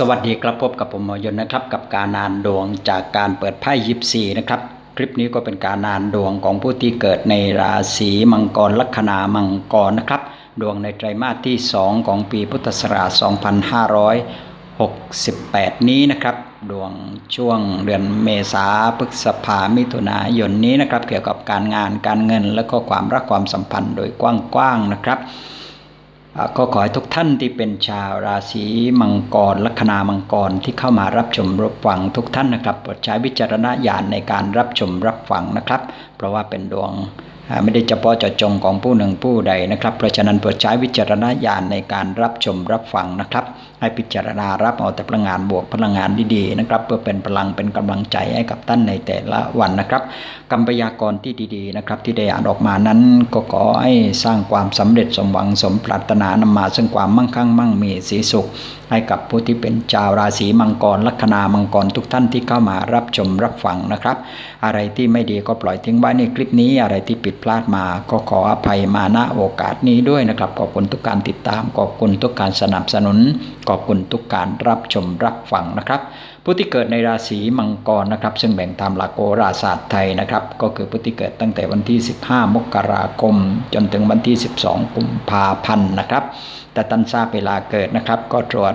สวัสดีครับพบกับผมหมอยนนะครับ กับการนานดวงจากการเปิดไพ่ยิปซีนะครับ คลิปนี้ก็เป็นการนานดวงของผู้ที่เกิดในราศีมังกรลัคนามังกรนะครับ ดวงในไตรมาสที่ 2 ของปีพุทธศักราช2568 นี้นะครับ ดวงช่วงเดือนเมษาพฤษภามิถุนายนนี้นะครับ เกี่ยวกับการงานการเงินและก็ความรักความสัมพันธ์โดยกว้างๆนะครับ ก็ขอให้ทุกท่านที่เป็นชาวราศีมังกรลัคนามังกรที่เข้ามารับชมรับฟังทุกท่านนะครับโปรดใช้วิจารณญาณในการรับชมรับฟังนะครับ เพราะว่าเป็นดวงไม่ได้เฉพาะเจาะจงของผู้หนึ่งผู้ใดนะครับ เพราะฉะนั้นโปรดใช้วิจารณญาณในการรับชมรับฟังนะครับ ให้พิจารณารับเอาแต่พลังงานบวกพลังงานดีๆนะครับ เพื่อเป็นพลังเป็นกำลังใจให้กับท่านในแต่ละวันนะครับกำพยากรที่ดีๆนะครับ ที่ได้อ่านออกมานั้นก็ขอให้สร้างความสำเร็จสมหวังสมปรารถนานำมา ซึ่งความมั่งคั่งมั่งมีสีสุข ให้กับผู้ที่เป็นชาวราศีมังกรลัคนามังกรทุกท่านที่เข้ามารับชมรับฟังนะครับ อะไรที่ไม่ดีก็ปล่อยทิ้งไว้ในคลิปนี้อะไรที่ผิดพลาดมาก็ขออภัยมาณโอกาสนี้ด้วยนะครับขอบคุณทุกการติดตามขอบคุณทุกการสนับสนุนขอบคุณทุกการรับชมรับฟังนะครับผู้ที่เกิดในราศีมังกรนะครับ ซึ่งแบ่งตามหลักโหราศาสตร์ไทยนะครับ ก็คือผู้ที่เกิดตั้งแต่วันที่ 15 มกราคม จนถึงวันที่ 12 กุมภาพันธ์นะครับ แต่ท่านทราบเวลาเกิดนะครับ ก็ตรวจ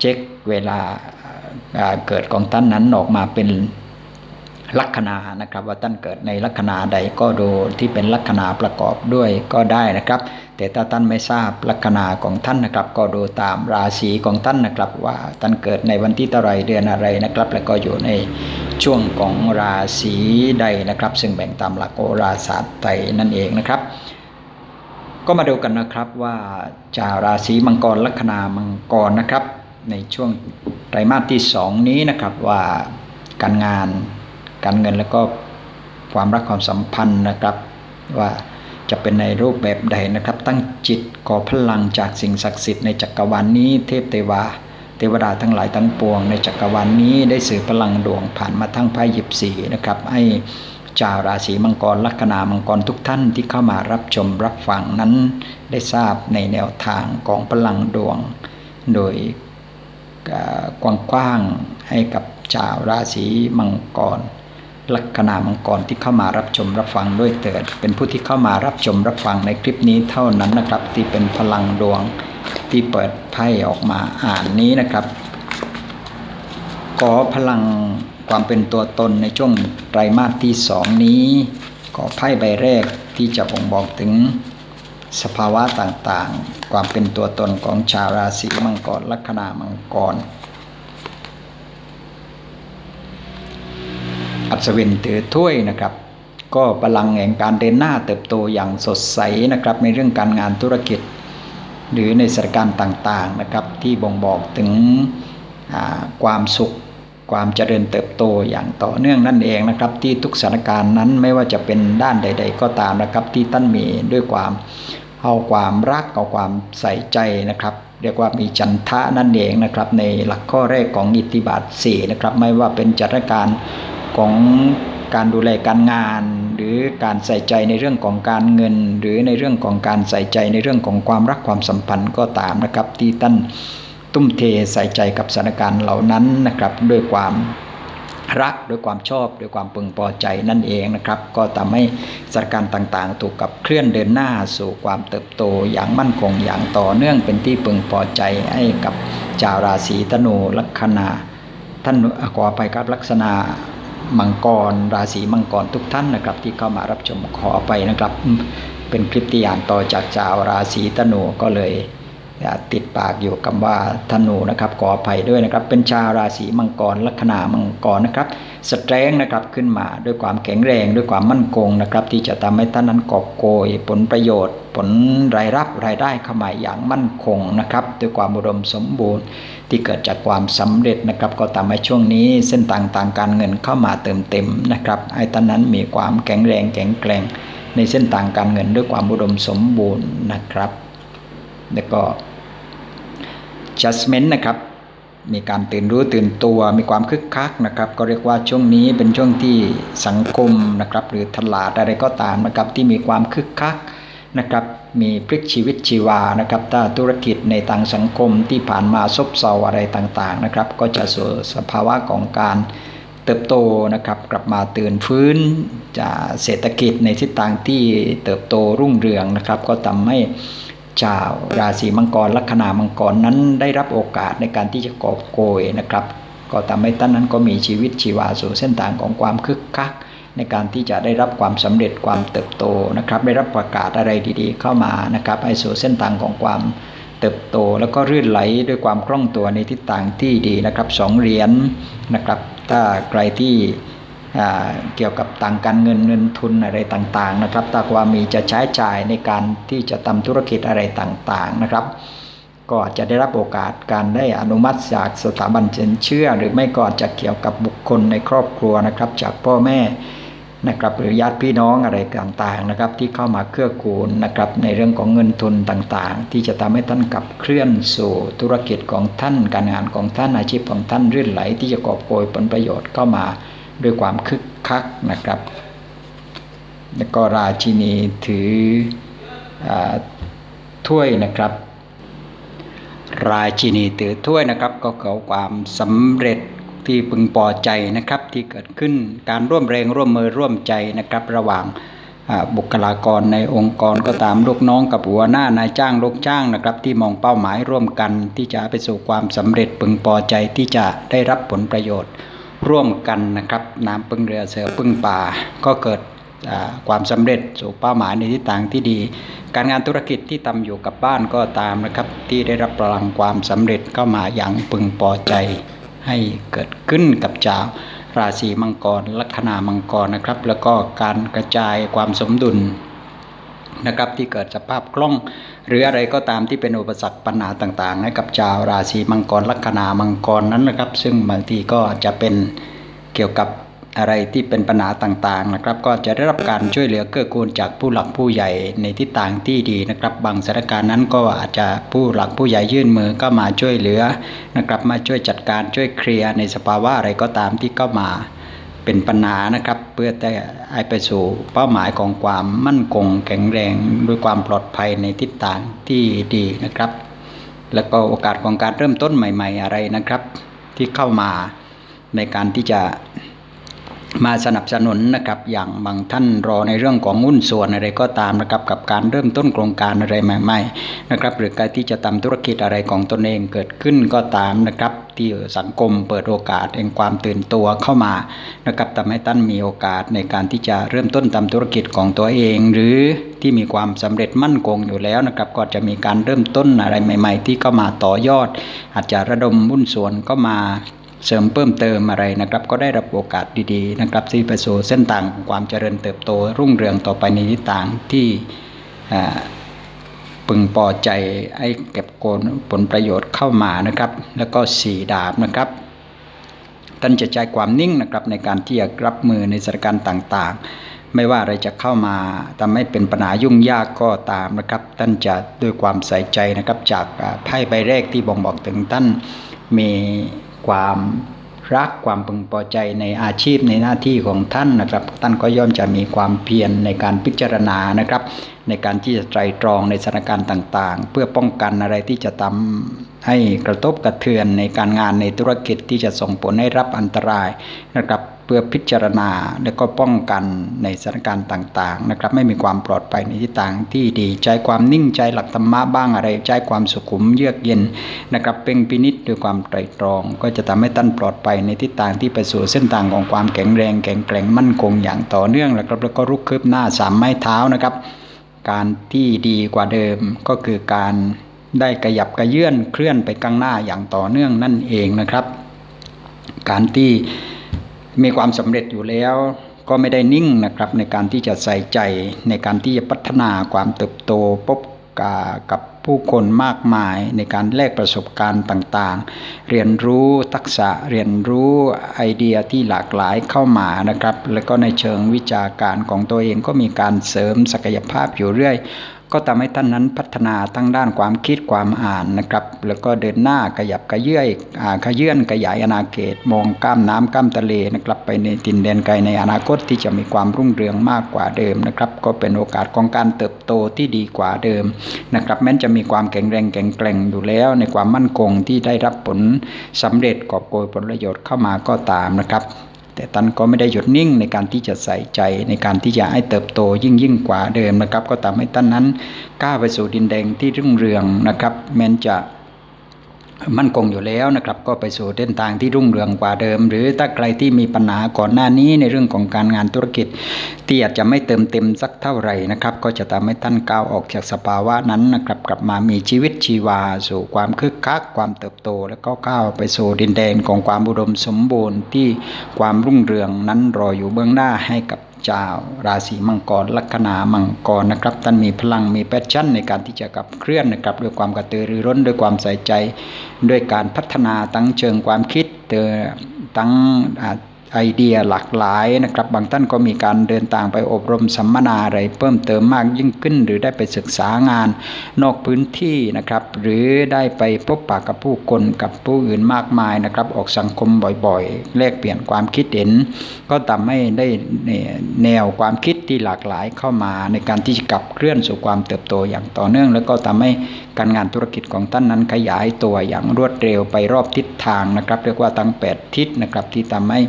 เช็คเวลาเกิดของท่านนั้นออกมาเป็นลัคนานะครับ ว่าท่านเกิดในลัคนาใดก็ดูที่เป็นลัคนาประกอบด้วยก็ได้นะครับ แต่ถ้าท่านไม่ทราบลัคนาของท่านนะครับ ก็ดูตามราศีของท่านนะครับ ว่าท่านเกิดในวันที่เท่าไรเดือนอะไรนะครับ แล้วก็อยู่ในช่วงของราศีใดนะครับ ซึ่งแบ่งตามหลักโหราศาสตร์ไทยนั่นเองนะครับ ก็มาดูกันนะครับว่าชาวราศีมังกรลัคนามังกรนะครับ ในช่วงไตรมาสที่สองนี้นะครับว่าการงานการเงินแล้วก็ความรักความสัมพันธ์นะครับว่า จะเป็นในรูปแบบใดนะครับ ตั้งจิตขอพลังจากสิ่งศักดิ์สิทธิ์ในจักรวาลนนี้เทพเทวาเทวดาทั้งหลายทั้งปวง ในจักรวาลนนี้ได้สื่อพลังดวงผ่านมาทั้งไพ่หยิบสีนะครับให้ชาวราศีมังกรลัคนามังกรทุกท่านที่เข้ามารับชมรับฟังนั้น ได้ทราบในแนวทางของพลังดวง โดยกว้างๆให้กับชาวราศีมังกร ลัคนามังกรที่เข้ามารับชมรับฟังด้วยเถิด เป็นผู้ที่เข้ามารับชมรับฟังในคลิปนี้เท่านั้นนะครับ ที่เป็นพลังดวงที่เปิดไพ่ออกมาอ่านนี้นะครับขอพลังความเป็นตัวตนในช่วงไตรมาสที่สองนี้ขอไพ่ใบแรกที่จะบ่งบอกถึงสภาวะต่างๆ ความเป็นตัวตนของชาวราศีมังกรลัคนามังกร อัศวินถือถ้วยนะครับ ก็พลังแห่งการเดินหน้าเติบโตอย่างสดใสนะครับในเรื่องการงานธุรกิจ หรือในสถานการณ์ต่างๆนะครับที่บ่งบอกถึงความสุขความเจริญเติบโตอย่างต่อเนื่องนั่นเองนะครับ ที่ทุกสถานการณ์นั้นไม่ว่าจะเป็นด้านใด ๆ ก็ตามนะครับ ที่ท่านมีด้วยความเอาความรักเอาความใส่ใจนะครับ เรียกว่ามีจันทะนั่นเองนะครับ ในหลักข้อแรกของอิทธิบาท4นะครับไม่ว่าเป็นจัดการ ของการดูแลการงาน หรือการใส่ใจในเรื่องของการเงิน หรือในเรื่องของการใส่ใจในเรื่องของความรักความสัมพันธ์ก็ตามนะครับ ที่ท่านตุ้มเทใส่ใจกับสถานการณ์เหล่านั้นนะครับ ด้วยความรักด้วยความชอบด้วยความพึงพอใจนั่นเองนะครับ ก็ทำให้สถานการณ์ต่างๆ ถูกกับเคลื่อนเดินหน้าสู่ความเติบโตอย่างมั่นคงอย่างต่อเนื่องเป็นที่พึงพอใจให้กับชาวราศีธนูลัคนาท่านขอไปครับลักษณะ มังกร ราศีมังกรทุกท่านนะครับ ที่เข้ามารับชมขอไปนะครับ เป็นคลิปที่อ่านต่อจากชาวราศีธนูก็เลย ติดปากอยู่คำว่าธนูนะครับขออภัยด้วยนะครับ เป็นชาวราศีมังกรลัคนามังกรนะครับสแตรงนะครับขึ้นมาด้วยความแข็งแรงด้วยความมั่นคงนะครับ ที่จะทำให้ท่านนั้นกอบโกย ผลประโยชน์ ผลรายรับรายได้เข้ามาอย่างมั่นคงนะครับด้วยความอุดมสมบูรณ์ที่เกิดจากความสำเร็จนะครับ ก็ทำให้ช่วงนี้เส้นต่างทางการเงินเข้ามาเติมเต็มนะครับให้ท่านนั้นมีความแข็งแรงแข็งแกร่งในเส้นทางการเงินด้วยความอุดมสมบูรณ์นะครับ แล้วก็ judgment นะครับ มีการตื่นรู้ตื่นตัวมีความคึกคักนะครับ ก็เรียกว่าช่วงนี้เป็นช่วงที่สังคมนะครับ หรือตลาดอะไรก็ตามนะครับ ที่มีความคึกคักนะครับมีพลิกชีวิตชีวานะครับถ้าธุรกิจในทางสังคมที่ผ่านมาซบเซาอะไรต่างๆนะครับ ก็จะสู่สภาวะของการเติบโตนะครับ กลับมาตื่นฟื้นจากเศรษฐกิจในทิศทางที่เติบโตรุ่งเรืองนะครับ ก็ทำให้ ชาว ราศีมังกรลัคนามังกรนั้นได้รับโอกาสในการที่จะกอบโกยนะครับ ก็ทำให้ท่านนั้นก็มีชีวิตชีวาสู่เส้นทางของความคึกคัก ในการที่จะได้รับความสำเร็จความเติบโตนะครับ ได้รับประกาศอะไรดีๆ เข้ามานะครับให้สู่เส้นทางของความเติบโต แล้วก็รื่นไหลด้วยความคล่องตัวในทิศทางที่ดีนะครับสองเหรียญนะครับ ถ้าใครที่ เกี่ยวกับต่างการเงินเงินทุนอะไรต่างๆนะครับถ้าว่ามีจะใช้จ่ายในการที่จะทำธุรกิจอะไรต่างๆนะครับ ก็จะได้รับโอกาสการได้อนุมัติจากสถาบันเเชื่อ หรือไม่ก็จะเกี่ยวกับบุคคลในครอบครัวนะครับ จากพ่อแม่นะครับหรือญาติพี่น้องอะไรต่างๆนะครับ ที่เข้ามาเครือกูลนะครับในเรื่องของเงินทุนต่างๆ ที่จะทำให้ท่านกับเคลื่อนสู่ธุรกิจของท่านการงานของท่านอาชีพของท่านรื่นไหล ที่จะกอบโกยผลประโยชน์เข้ามา ด้วยความคึกคักนะครับ แล้วก็ราชินีถืออถ้วยนะครับ ราชินีถือถ้วยนะครับ ก็เก่าความสำเร็จที่พึงพอใจนะครับที่เกิดขึ้นการร่วมแรงร่วมมือร่วมใจนะครับ ระหว่างบุคลากรในองค์กรก็ตามลูกน้องกับหัวหน้านายจ้างลูกจ้างนะครับ ที่มองเป้าหมายร่วมกันที่จะไปสู่ความสำเร็จพึงพอใจที่จะได้รับผลประโยชน์ ร่วมกันนะครับน้ำพึ่งเรือเสือพึ่งป่า ก็เกิดความสำเร็จสู่เป้าหมายในทิศทางที่ดี การงานธุรกิจที่ทำอยู่กับบ้านก็ตามนะครับ ที่ได้รับพลังความสำเร็จเข้ามาอย่างพึงพอใจ ให้เกิดขึ้นกับเจ้าราศีมังกรลัคนามังกรนะครับ แล้วก็การกระจายความสมดุล นะครับที่เกิดสภาพคล่อง หรืออะไรก็ตามที่เป็นอุปสรรคปัญหาต่างๆให้กับชาวราศีมังกรลัคนามังกรนั้นนะครับ ซึ่งบางทีก็จะเป็นเกี่ยวกับอะไรที่เป็นปัญหาต่างๆนะครับ ก็จะได้รับการช่วยเหลือเกื้อกูลจากผู้หลักผู้ใหญ่ในทิศทางที่ดีนะครับ บางสถานการณ์นั้นก็อาจจะผู้หลักผู้ใหญ่ยื่นมือก็มาช่วยเหลือนะครับ มาช่วยจัดการช่วยเคลียร์ในสภาวะอะไรก็ตามที่เข้ามา เป็นปัญหานะครับ เพื่อจะให้ไปสู่เป้าหมายของความมั่นคง แข็งแรงด้วยความปลอดภัยในทิศทางที่ดีนะครับ แล้วก็โอกาสของการเริ่มต้นใหม่ ๆ อะไรนะครับ ที่เข้ามาในการที่จะ มาสนับสนุนนะครับอย่างบางท่านรอในเรื่องของหุ้นส่วนอะไรก็ตามนะครับกับการเริ่มต้นโครงการอะไรใหม่ๆนะครับหรือการที่จะทำธุรกิจอะไรของตนเองเกิดขึ้นก็ตามนะครับที่สังคมเปิดโอกาสแห่งความตื่นตัวเข้ามานะครับทำให้ท่านมีโอกาสในการที่จะเริ่มต้นทำธุรกิจของตัวเอง หรือที่มีความสำเร็จมั่นคงอยู่แล้วนะครับก็จะมีการเริ่มต้นอะไรใหม่ ๆ ที่เข้ามาต่อยอด อาจจะระดมหุ้นส่วนก็มา เสริมเพิ่มเติมอะไรนะครับ ก็ได้รับโอกาสดีๆนะครับที่ไปสู่เส้นทางความเจริญเติบโต รุ่งเรืองต่อไปในทิศทางที่พึงพอใจให้เก็บโกนผลประโยชน์เข้ามานะครับ แล้วก็สีดาบนะครับ ท่านจะใจความนิ่งนะครับในการที่จะรับมือในสถานการณ์ต่างๆ ไม่ว่าอะไรจะเข้ามาทำให้เป็นปัญหายุ่งยากก็ตามนะครับ ท่านจะด้วยความใส่ใจนะครับจากไพ่ใบแรกที่บ่งบอกถึงท่านมี ความรักความพึงพอใจในอาชีพในหน้าที่ของท่านนะครับ ท่านก็ย่อมจะมีความเพียรในการพิจารณานะครับ ในการที่จะไตรตรองในสถานการณ์ต่างๆ เพื่อป้องกันอะไรที่จะทำให้กระทบกระเทือนในการงานในธุรกิจที่จะส่งผลให้รับอันตรายนะครับเพื่อพิจารณาและก็ป้องกันในสถานการณ์ต่างๆนะครับไม่มีความปลอดภัยในทิศทางที่ดีใจความนิ่งใจหลักธรรมะบ้างอะไรใจความสุขุมเยือกเย็นนะครับเพ่งพินิษด้วยความไตรตรอง ก็จะทำให้ท่านปลอดภัยในทิศทางที่ไปสู่เส้นทางของความแข็งแรงแข็งแกร่งมั่นคงอย่างต่อเนื่องแล้วแล้วก็รุกคืบหน้าสามไม้เท้านะครับ การที่ดีกว่าเดิมก็คือการได้กระยับกระเยื่อนเคลื่อนไปข้างหน้าอย่างต่อเนื่องนั่นเองนะครับ การที่มีความสำเร็จอยู่แล้วก็ไม่ได้นิ่งนะครับในการที่จะใส่ใจในการที่จะพัฒนาความเติบโตพบกับ ผู้คนมากมายในการแลกประสบการณ์ต่างๆ เรียนรู้ทักษะเรียนรู้ไอเดียที่หลากหลายเข้ามานะครับ แล้วก็ในเชิงวิชาการของตัวเองก็มีการเสริมศักยภาพอยู่เรื่อย ก็ทำให้ท่านนั้นพัฒนาทั้งด้านความคิดความอ่านนะครับ แล้วก็เดินหน้าขยับขยื่นขยื่นขยายอาณาเขตมองก้ามน้ำก้ามทะเลนะครับไปในดินแดนไกลในอนาคตที่จะมีความรุ่งเรืองมากกว่าเดิมนะครับ ก็เป็นโอกาสของการเติบโตที่ดีกว่าเดิมนะครับ แม้จะมีความแข็งแรงแข็งแกร่งอยู่แล้ว ในความมั่นคงที่ได้รับผลสำเร็จกอบโกยผลประโยชน์เข้ามาก็ตามนะครับ แต่ท่านก็ไม่ได้หยุดนิ่งในการที่จะใส่ใจในการที่จะให้เติบโตยิ่งยิ่งกว่าเดิมนะครับ ก็ทำให้ท่านนั้นก้าวไปสู่ดินแดงที่รุ่งเรืองนะครับแม้จะ มั่นคงอยู่แล้วนะครับ ก็ไปสู่เส้นทางที่รุ่งเรืองกว่าเดิม หรือถ้าใครที่มีปัญหาก่อนหน้านี้ในเรื่องของการงานธุรกิจ ที่อาจจะไม่เติมเต็มสักเท่าไหร่นะครับ ก็จะทำให้ท่านก้าวออกจากสภาวะนั้นนะครับ กลับมามีชีวิตชีวา สู่ความคึกคัก ความเติบโต แล้วก็ก้าวไปสู่ดินแดนของความอุดมสมบูรณ์ที่ความรุ่งเรืองนั้นรออยู่เบื้องหน้าให้กับ เจ้า ราศีมังกรลัคนามังกรนะครับท่านมีพลังมีแพชชั่นในการที่จะกับเคลื่อนนะครับด้วยความกระตือรือร้นด้วยความใส่ใจ ด้วยการพัฒนาตั้งเชิงความคิดตั้ง ไอเดียหลากหลายนะครับบางท่านก็มีการเดินทางไปอบรมสัมมนาอะไรเพิ่มเติมมากยิ่งขึ้น หรือได้ไปศึกษางานนอกพื้นที่นะครับ หรือได้ไปพบปะกับผู้คนกับผู้อื่นมากมายนะครับ ออกสังคมบ่อยๆ แลกเปลี่ยนความคิดเห็น ก็ทำให้ได้แนวความคิดที่หลากหลายเข้ามาในการที่จะขับเคลื่อนสู่ความเติบโตอย่างต่อเนื่อง แล้วก็ทำให้การงานธุรกิจของท่านนั้นขยายตัวอย่างรวดเร็วไปรอบทิศทางนะครับ เรียกว่าทั้ง 8 ทิศนะครับที่ทำให้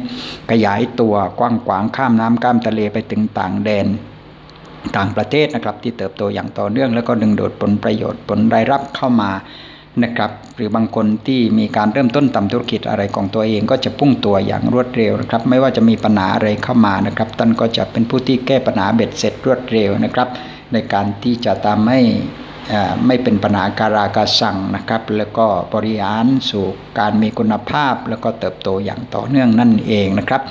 ขยายตัวกว้างขวางข้ามน้ำข้ามทะเลไปถึงต่างแดน ต่างประเทศนะครับ ที่เติบโตอย่างต่อเนื่อง แล้วก็ดึงดูดผลประโยชน์ผลรายรับเข้ามานะครับหรือบางคนที่มีการเริ่มต้นทำธุรกิจอะไรของตัวเองก็จะพุ่งตัวอย่างรวดเร็วนะครับ ไม่ว่าจะมีปัญหาอะไรเข้ามานะครับท่านก็จะเป็นผู้ที่แก้ปัญหาเบ็ดเสร็จรวดเร็วนะครับ ในการที่จะทำให้ ไม่เป็นปัญหาการากาสั่งนะครับ แล้วก็บริหารสู่การมีคุณภาพ แล้วก็เติบโตอย่างต่อเนื่องนั่นเองนะครับ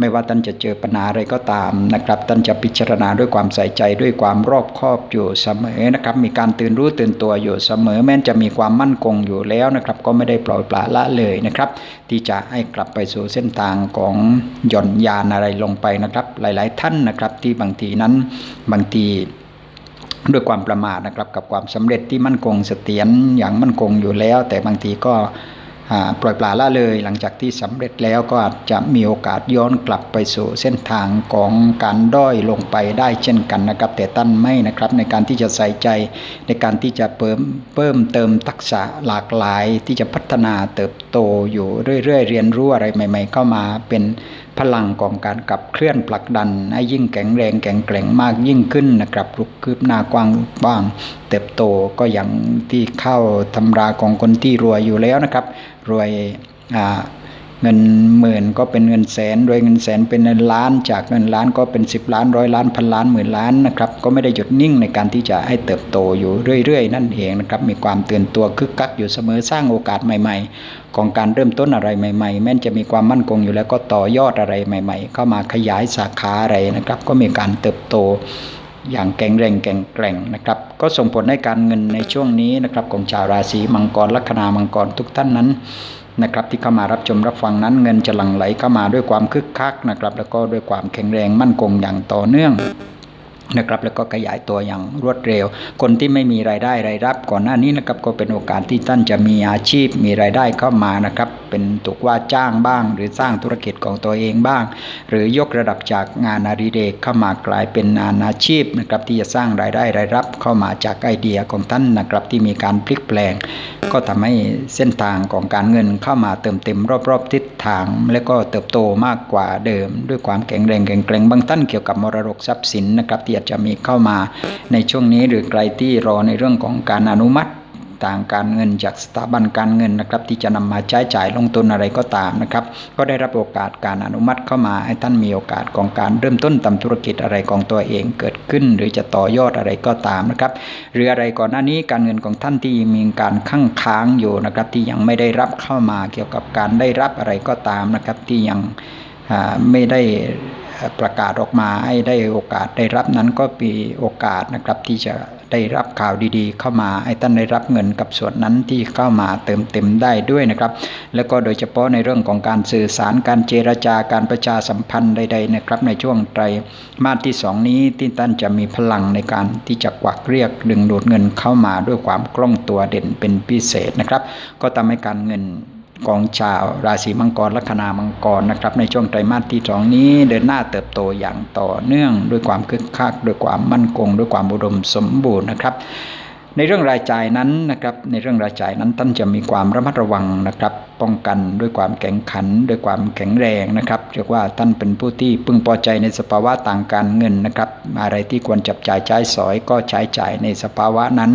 ไม่ว่าท่านจะเจอปัญหาอะไรก็ตามนะครับท่านจะพิจารณาด้วยความใส่ใจด้วยความรอบคอบอยู่เสมอนะครับ มีการตื่นรู้ตื่นตัวอยู่เสมอ แม้จะมีความมั่นคงอยู่แล้วนะครับ ก็ไม่ได้ปล่อยปละละเลยนะครับ ที่จะให้กลับไปสู่เส้นทางของหย่อนยานอะไรลงไปนะครับ หลาย ๆ ท่านนะครับที่บางทีนั้นบางที ด้วยความประมาทนะครับกับความสำเร็จที่มั่นคงเสถียรอย่างมั่นคงอยู่แล้ว แต่บางทีก็ปล่อยปละละเลย หลังจากที่สำเร็จแล้วก็อาจจะมีโอกาสย้อนกลับไปสู่เส้นทางของการด้อยลงไปได้เช่นกันนะครับ แต่ตั้นไม่นะครับในการที่จะใส่ใจในการที่จะเพิ่มเพิ่มเติมทักษะหลากหลายที่จะพัฒนาเติบโตอยู่เรื่อยๆเรียนรู้อะไรใหม่ ๆ เข้ามาเป็น พลังของการขับเคลื่อนผลักดัน ให้ยิ่งแข็งแรงแข็งแกร่งมากยิ่งขึ้นนะครับลุกคืบหน้ากว้างบ้าง เติบโตก็อย่างที่เข้าตำราของคนที่รวยอยู่แล้วนะครับ รวยอ่า เงินหมื่นก็เป็นเงินแสนรวยเงินแสนเป็นเงินล้าน จากเงินล้านก็เป็น 10 ล้านร้อยล้านพันล้านหมื่นล้านนะครับก็ไม่ได้หยุดนิ่งในการที่จะให้เติบโตอยู่เรื่อยๆ นั่นเองนะครับมีความตื่นตัวคึกคักอยู่เสมอสร้างโอกาสใหม่ ๆ ของการเริ่มต้นอะไรใหม่ ๆ แม้จะมีความมั่นคงอยู่แล้วก็ต่อยอดอะไรใหม่ ๆ เข้ามาขยายสาขาอะไรนะครับ ก็มีการเติบโตอย่างแข็งแรงแข็งแกร่งนะครับ ก็ส่งผลให้การเงินในช่วงนี้นะครับของชาวราศีมังกรลัคนามังกรทุกท่านนั้น นะครับที่เข้ามารับชมรับฟังนั้นเงินจะหลั่งไหลเข้ามาด้วยความคึกคักนะครับแล้วก็ด้วยความแข็งแรงมั่นคงอย่างต่อเนื่องนะครับแล้วก็ขยายตัวอย่างรวดเร็ว คนที่ไม่มีรายได้รายรับก่อนหน้านี้นะครับก็เป็นโอกาสที่ท่านจะมีอาชีพมีรายได้เข้ามานะครับเป็นถูกว่าจ้างบ้าง หรือสร้างธุรกิจของตัวเองบ้าง หรือยกระดับจากงานอาริเรกเข้ามากลายเป็นงานอาชีพนะครับที่จะสร้างรายได้รายรับเข้ามาจากไอเดียของท่านนะครับที่มีการพลิกแปลง ก็ทำให้เส้นทางของการเงินเข้ามาเติมเต็มรอบๆทิศทาง และก็เติบโตมากกว่าเดิม ด้วยความแข็งแรงแข็งแกร่งบางท่านเกี่ยวกับมรดกทรัพย์สินนะครับที่อาจจะมีเข้ามาในช่วงนี้หรือใครที่รอในเรื่องของการอนุมัติ ต่างการเงินจากสถาบันการเงินนะครับ ที่จะนำมาใช้จ่ายลงทุนอะไรก็ตามนะครับ ก็ได้รับโอกาสการอนุมัติเข้ามาให้ท่านมีโอกาสของการเริ่มต้นทำธุรกิจอะไรของตัวเองเกิดขึ้น หรือจะต่อยอดอะไรก็ตามนะครับ หรืออะไรก่อนหน้านี้การเงินของท่านที่มีการข้างค้างอยู่นะครับ ที่ยังไม่ได้รับเข้ามาเกี่ยวกับการได้รับอะไรก็ตามนะครับ ที่ยังไม่ได้ประกาศออกมาให้ได้โอกาสได้รับนั้นก็มีโอกาสนะครับที่จะ ได้รับข่าวดีๆ เข้ามาให้ท่านได้รับเงินกับส่วนนั้นที่เข้ามาเติมเต็มได้ด้วยนะครับ แล้วก็โดยเฉพาะในเรื่องของการสื่อสารการเจรจาการประชาสัมพันธ์ใดๆนะครับในช่วงไตรมาสที่สองนี้ที่ท่านจะมีพลังในการที่จะกวักเรียกดึงดูดเงินเข้ามาด้วยความคล่องตัวเด่นเป็นพิเศษนะครับ ก็ทำให้การเงิน ของชาวราศีมังกรลัคนามังกรนะครับ ในช่วงไตรมาสที่สองนี้เดินหน้าเติบโตอย่างต่อเนื่อง ด้วยความคึกคักด้วยความมั่นคง ด้วยความอุดมสมบูรณ์นะครับ ในเรื่องรายจ่ายนั้นนะครับ ในเรื่องรายจ่ายนั้นท่านจะมีความระมัดระวังนะครับ ป้องกันด้วยความแข็งขัน ด้วยความแข็งแรงนะครับเรียกว่าท่านเป็นผู้ที่พึงพอใจในสภาวะต่างการเงินนะครับ อะไรที่ควรจับจ่ายใช้สอยก็ใช้จ่ายในสภาวะนั้น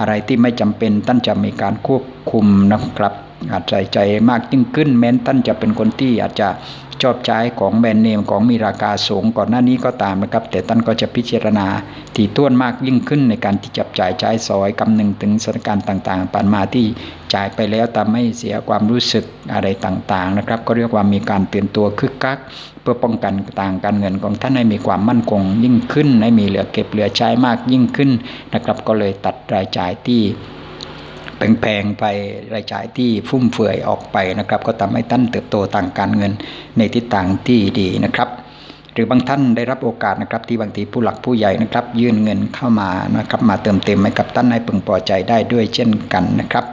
อะไรที่ไม่จำเป็นท่านจะมีการควบคุมนะครับ อาจใส่ใจมากยิ่งขึ้นแม้นท่านจะเป็นคนที่อาจจะชอบใช้ของแบรนด์เนมของมีราคาสูงก่อนหน้านี้ก็ตามนะครับ แต่ท่านก็จะพิจารณาถี่ถ้วนมากยิ่งขึ้นในการที่จับจ่ายใช้สอยกำหนึ่งถึงสถานการณ์ต่างๆผ่านมาที่จ่ายไปแล้วทำให้เสียความรู้สึกอะไรต่างๆนะครับ ก็เรียกว่ามีการเตือนตัวคึกคัก เพื่อป้องกันต่างการเงินของท่านให้มีความมั่นคงยิ่งขึ้นให้มีเหลือเก็บเหลือใช้มากยิ่งขึ้นนะครับ ก็เลยตัดรายจ่ายที่ แพงๆไปรายจ่ายที่ฟุ่มเฟือยออกไปนะครับ ก็ทำให้ท่านเติบโตทางการเงินในทิศทางที่ดีนะครับ หรือบางท่านได้รับโอกาสนะครับที่บางทีผู้หลักผู้ใหญ่นะครับ ยื่นเงินเข้ามานะครับ มาเติมเต็มให้กับท่านให้พึงพอใจได้ด้วยเช่นกันนะครับ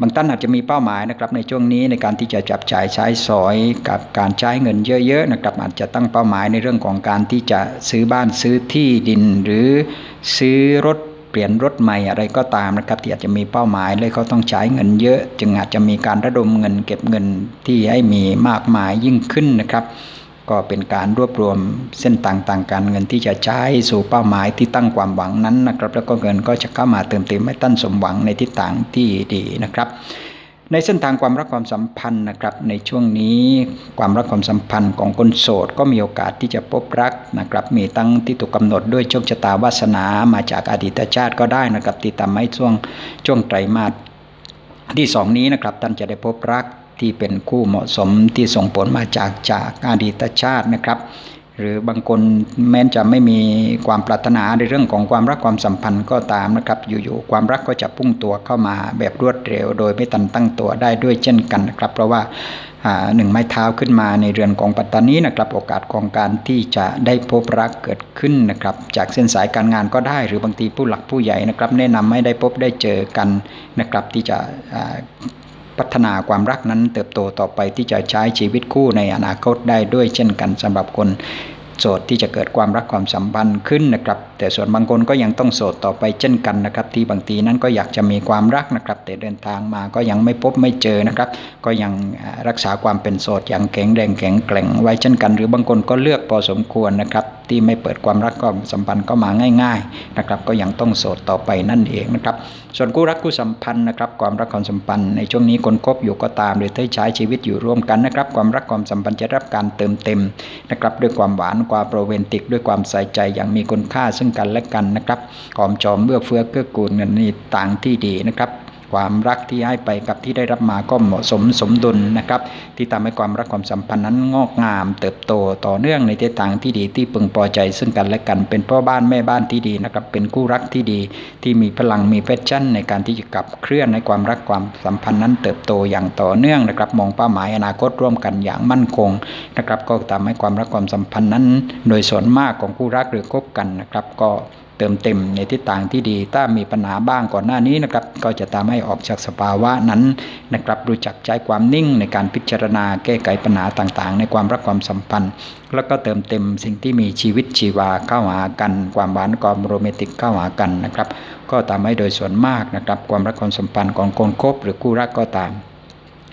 บางท่านอาจจะมีเป้าหมายนะครับในช่วงนี้ในการที่จะจับจ่ายใช้สอยกับการใช้เงินเยอะๆนะครับอาจจะตั้งเป้าหมายในเรื่องของการที่จะซื้อบ้านซื้อที่ดิน หรือซื้อรถ ลี่ยนรถใหม่อะไรก็ตามนะครับ ที่อาจจะมีเป้าหมายเลยเขาต้องใช้เงินเยอะ จึงอาจจะมีการระดมเงิน เก็บเงินที่ให้มีมากมายยิ่งขึ้นนะครับ ก็เป็นการรวบรวมเส้นต่างต่างการเงินที่จะใช้สู่เป้าหมายที่ตั้งความหวังนั้นนะครับ แล้วก็เงินก็จะเข้ามาเติมเต็มให้ตั้นสมหวังในทิศทางที่ดีนะครับ ในเส้นทางความรักความสัมพันธ์นะครับ ในช่วงนี้ความรักความสัมพันธ์ของคนโสดก็มีโอกาสที่จะพบรักนะครับ มีตั้งที่ถูกกาหนดด้วยโชคชะตาวาสนามาจากอดีตชาติก็ได้นะครับที่ทำให้ช่วงช่วงไตรมาสที่สองนี้นะครับท่านจะได้พบรักที่เป็นคู่เหมาะสมที่ส่งผลมาจากจากอดีตชาตินะครับ หรือบางคนแม้จะไม่มีความปรารถนาในเรื่องของความรักความสัมพันธ์ก็ตามนะครับ อยู่ๆความรักก็จะพุ่งตัวเข้ามาแบบรวดเร็ว โดยไม่ตันตั้งตัวได้ด้วยเช่นกันนะครับ เพราะว่าหนึ่งไม้เท้าขึ้นมาในเรือนของปัตตานีนะครับโอกาสของการที่จะได้พบรักเกิดขึ้นนะครับ จากเส้นสายการงานก็ได้ หรือบางทีผู้หลักผู้ใหญ่นะครับ แนะนำให้ได้พบได้เจอกันนะครับที่จะ พัฒนาความรักนั้นเติบโตต่อไปที่จะใช้ชีวิตคู่ในอนาคตได้ด้วยเช่นกันสำหรับคนโสดที่จะเกิดความรักความสัมพันธ์ขึ้นนะครับ แต่ส่วนบางคนก็ยังต้องโสดต่อไปเช่นกันนะครับ ที่บางทีนั้นก็อยากจะมีความรักนะครับ แต่เดินทางมาก็ยังไม่พบไม่เจอนะครับ ก็ยังรักษาความเป็นโสดอย่างแข็งแรงแข็งแกร่งไว้เช่นกัน หรือบางคนก็เลือกพอสมควรนะครับ ที่ไม่เปิดความรักความสัมพันธ์ก็มาง่ายๆนะครับก็ยังต้องโสดต่อไปนั่นเองนะครับส่วนคู่รักคู่สัมพันธ์นะครับความรักความสัมพันธ์ในช่วงนี้คนคบอยู่ก็ตามหรือที่ใช้ชีวิตอยู่ร่วมกันนะครับความรักความสัมพันธ์จะรับการเติมเต็มนะครับด้วยความหวานความโรแมนติก ด้วยความใส่ใจอย่างมีคุณค่าซึ่งกันและกันนะครับหอมจอมเมื่อเฟื้อเกื้อกูลกันนี่ต่างที่ดีนะครับ ความรักที่ให้ไปกับที่ได้รับมาก็เหมาะสมสมดุลนะครับ ที่ทำให้ความรักความสัมพันธ์นั้นงอกงาม เติบโตต่อเนื่องในทิศทางที่ดีที่พึงพอใจ ซึ่งกันและกันเป็นพ่อบ้านแม่บ้านที่ดีนะครับ เป็นคู่รักที่ดีที่มีพลังมีแพชชั่น ในการที่จะขับเคลื่อนในความรักความสัมพันธ์นั้นเติบโตอย่างต่อเนื่องนะครับมองเป้าหมายอนาคตร่วมกันอย่างมั่นคงนะครับก็ทำให้ความรักความสัมพันธ์นั้น โดยส่วนมากของคู่รักหรือคบกันนะครับก็ เติมเต็มในทิศทางที่ดี ถ้ามีปัญหาบ้างก่อนหน้านี้นะครับก็จะทำให้ออกจากสภาวะนั้นนะครับรู้จักใช้ความนิ่งในการพิจารณาแก้ไขปัญหาต่างๆ ในความรักความสัมพันธ์ แล้วก็เติมเต็มสิ่งที่มีชีวิตชีวาเข้าหากัน ความหวานความโรแมนติกเข้าหากันนะครับก็ทำให้โดยส่วนมากนะครับความรักความสัมพันธ์ของคนคบหรือคู่รักก็ตาม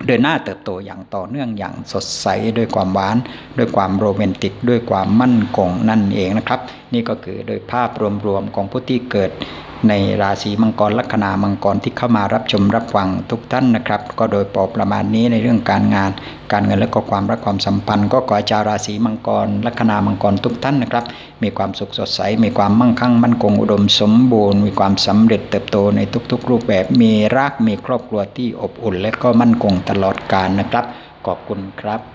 เดินหน้าเติบโตอย่างต่อเนื่องอย่างสดใสด้วยความหวาน ด้วยความโรแมนติก ด้วยความมั่นคงนั่นเองนะครับ นี่ก็คือโดยภาพรวมๆของผู้ที่เกิด ในราศีมังกรลัคนามังกรที่เข้ามารับชมรับฟังทุกท่านนะครับ ก็โดยปอบประมาณนี้ในเรื่องการงาน การเงินและก็ความรักความสัมพันธ์ ก็ขอชาวราศีมังกรลัคนามังกรทุกท่านนะครับ มีความสุขสดใส มีความมั่งคั่งมั่นคงอุดมสมบูรณ์ มีความสำเร็จเติบโตในทุกๆ รูปแบบ มีรักมีครอบครัวที่อบอุ่น และก็มั่นคงตลอดกาลนะครับ ขอบคุณครับ